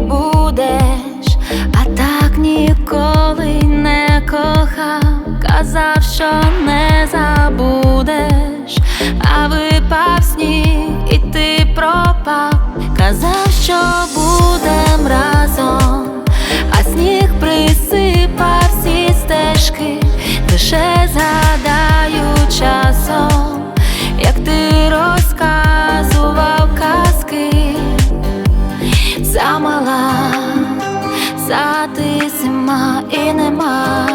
будеш, а так ніколи не кохав, казав, що не забудеш, а випав сніг, і ти пропав, казав, що будем разом, а сніг присипав всі стежки, лише згадаю замала, ти зима і нема.